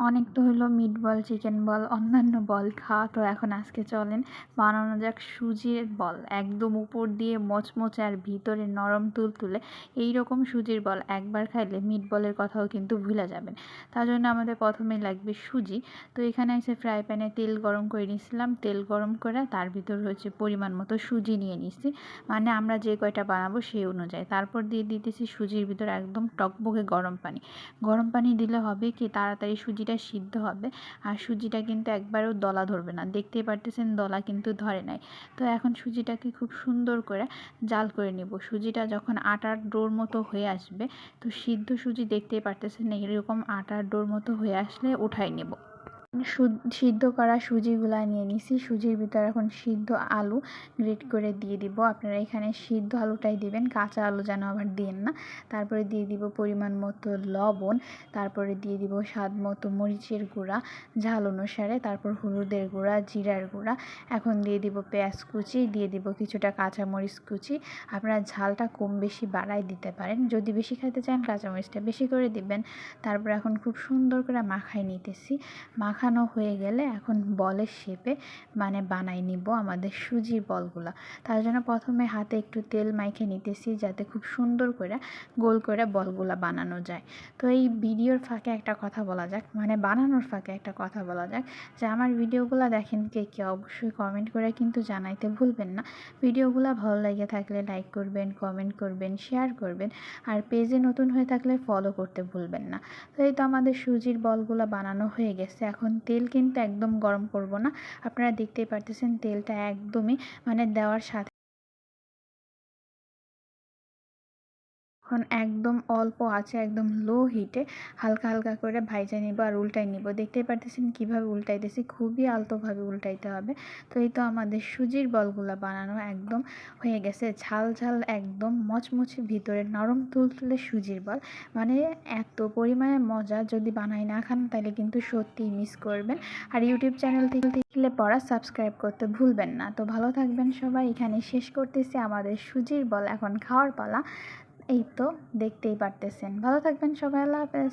অনেক তো হলো মিট বল চিকেন বল, অন্যান্য বল, খাওয়া তো এখন আজকে চলেন। বানানো যাক সুজির বল, একদম উপর দিয়ে মচমচে আর ভিতরে নরম তুলতুলে এই রকম সুজির বল, একবার খাইলে মিট বলের কথাও কিন্তু ভুলে যাবেন। তার জন্য আমাদের প্রথমেই লাগবে সুজি। তো এখানে এসে ফ্রাই প্যানে তেল গরম করে নিয়েছিলাম। তেল গরম করে তার ভিতর হচ্ছে পরিমাণ মতো সুজি নিয়ে নিচ্ছি মানে আমরা যে কয়টা বানাবো সেই অনুযায়ী। তারপর দিয়ে দিতেছি সুজির ভিতর একদম টকবকে গরম পানি। গরম পানি দিলে হবে কি? তাড়াতাড়ি সুজি সুজিটা সিদ্ধ হবে আর সুজিটা কিন্তু একবারও দলা ধরবে না। দেখতেই পারতেছেন দলা কিন্তু ধরে নাই। তো এখন সুজিটাকে খুব সুন্দর করে জাল করে নেব। সুজিটা যখন আটার ডোর মতো হয়ে আসবে, তো সিদ্ধ সুজি দেখতেই পারতেছেন এরকম আটার ডোর মতো হয়ে আসলে উঠাই নেব। সিদ্ধ করা সুজিগুলা নিয়ে নিছি। সুজির ভিতরে এখন সিদ্ধ আলু গ্রেট করে দিয়ে দিব। আপনারা এখানে সিদ্ধ আলুটাই দিবেন, কাঁচা আলু যেন আবার দিন না। তারপরে দিয়ে দিব পরিমাণ মতো লবণ, তারপরে দিয়ে দিব স্বাদ মতো মরিচের গুঁড়া, ঝাল অনুসারে, তারপর হলুদের গুঁড়া, জিরার গুঁড়া। এখন দিয়ে দিব পেঁয়াজ কুচি, দিয়ে দিব কিছুটা কাঁচা মরিচ কুচি। আপনারা ঝালটা কম বেশি বাড়াই দিতে পারেন। যদি বেশি খাইতে চান, কাঁচামরিচটা বেশি করে দিবেন। তারপর এখন খুব সুন্দর করে মাখাই নিতেছি। মাখা মাখানো হয়ে গেলে এখন বলের শেপে মানে বানাই নিব আমাদের সুজির বলগুলা। তার জন্য প্রথমে হাতে একটু তেল মাইখে নিতেছি যাতে খুব সুন্দর করে গোল করে বলগুলা বানানো যায়। তো এই ভিডিওর ফাঁকে একটা কথা বলা যাক মানে বানানোর ফাঁকে একটা কথা বলা যাক যে আমার ভিডিওগুলো দেখেন কে কে অবশ্যই কমেন্ট করে কিন্তু জানাইতে ভুলবেন না। ভিডিওগুলো ভালো লেগে থাকলে লাইক করবেন কমেন্ট করবেন শেয়ার করবেন আর পেজে নতুন হয়ে থাকলে ফলো করতে ভুলবেন না। তো এই তো আমাদের সুজির বলগুলো বানানো হয়ে গেছে, এখন তেল কিন্তু একদম গরম করব না। আপনারা দেখতেই পারতেছেন তেলটা একদমই মানে দেওয়ার সাথে এখন একদম অল্প আছে, একদম লো হিটে হালকা হালকা করে ভাইজা নিব আর উল্টাই নিব। দেখতেই পারতেছেন কীভাবে উল্টাইতেছি, খুবই আলতোভাবে উল্টাইতে হবে। তো এই তো আমাদের সুজির বলগুলো বানানো একদম হয়ে গেছে। ঝাল ঝাল একদম মচমচে ভিতরে নরম তুলতুলে সুজির বল। মানে এত পরিমাণে মজা যদি বানাই না খান তাহলে কিন্তু সত্যিই মিস করবেন। আর ইউটিউব চ্যানেল থেকে দেখলে পড়া সাবস্ক্রাইব করতে ভুলবেন না। তো ভালো থাকবেন সবাই। এখানে শেষ করতেছি আমাদের সুজির বল এখন খাওয়ার পালা। এই তো দেখতেই পারতেছেন। ভালো থাকবেন সবাই আল্লাহ হাফেজ।